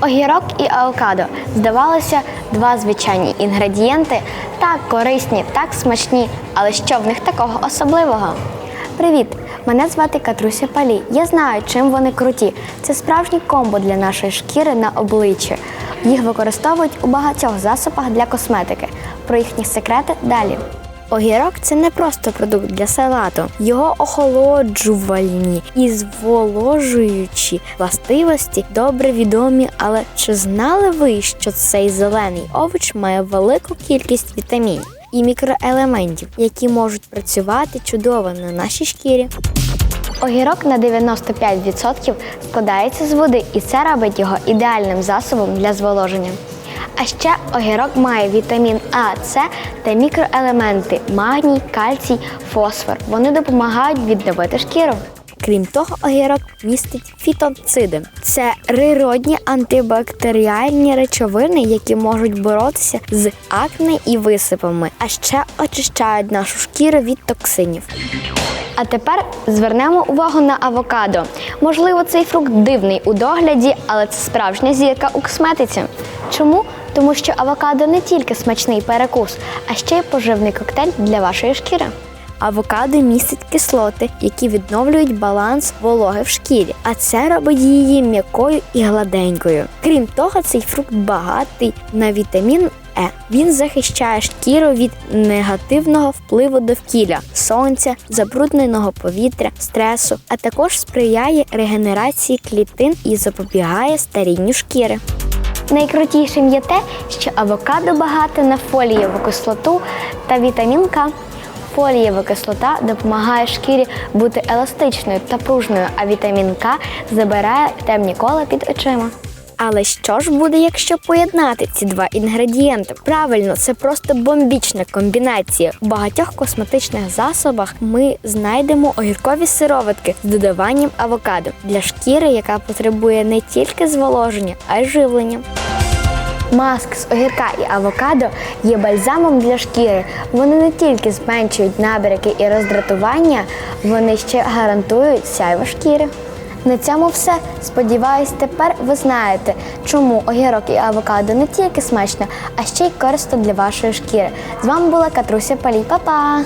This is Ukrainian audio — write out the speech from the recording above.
Огірок і авокадо здавалося два звичайні інгредієнти, так корисні, так смачні. Але що в них такого особливого? Привіт! Мене звати Катруся Палі. Я знаю, чим вони круті. Це справжнє комбо для нашої шкіри на обличчі. Їх використовують у багатьох засобах для косметики. Про їхні секрети далі. Огірок це не просто продукт для салату. Його охолоджувальні і зволожуючі властивості добре відомі, але чи знали ви, що цей зелений овоч має велику кількість вітамінів і мікроелементів, які можуть працювати чудово на нашій шкірі? Огірок на 95% складається з води, і це робить його ідеальним засобом для зволоження. А ще огірок має вітамін А, С та мікроелементи магній, кальцій, фосфор. Вони допомагають відновити шкіру. Крім того, огірок містить фітонциди. Це природні антибактеріальні речовини, які можуть боротися з акне і висипами, а ще очищають нашу шкіру від токсинів. А тепер звернемо увагу на авокадо. Можливо, цей фрукт дивний у догляді, але це справжня зірка у косметиці. Чому? Тому що авокадо не тільки смачний перекус, а ще й поживний коктейль для вашої шкіри. Авокадо містить кислоти, які відновлюють баланс вологи в шкірі, а це робить її м'якою і гладенькою. Крім того, цей фрукт багатий на вітамін Е. Він захищає шкіру від негативного впливу довкілля, сонця, забрудненого повітря, стресу, а також сприяє регенерації клітин і запобігає старінню шкіри. Найкрутішим є те, що авокадо багате на фолієву кислоту та вітамін К. Фолієва кислота допомагає шкірі бути еластичною та пружною, а вітамін К забирає темні кола під очима. Але що ж буде, якщо поєднати ці два інгредієнти? Правильно, це просто бомбічна комбінація. У багатьох косметичних засобах ми знайдемо огіркові сироватки з додаванням авокадо для шкіри, яка потребує не тільки зволоження, а й живлення. Маск з огірка і авокадо є бальзамом для шкіри. Вони не тільки зменшують набряки і роздратування, вони ще гарантують сяйво шкіри. На цьому все. Сподіваюсь, тепер ви знаєте, чому огірок і авокадо не тільки смачно, а ще й корисно для вашої шкіри. З вами була Катруся Палій. Па-па!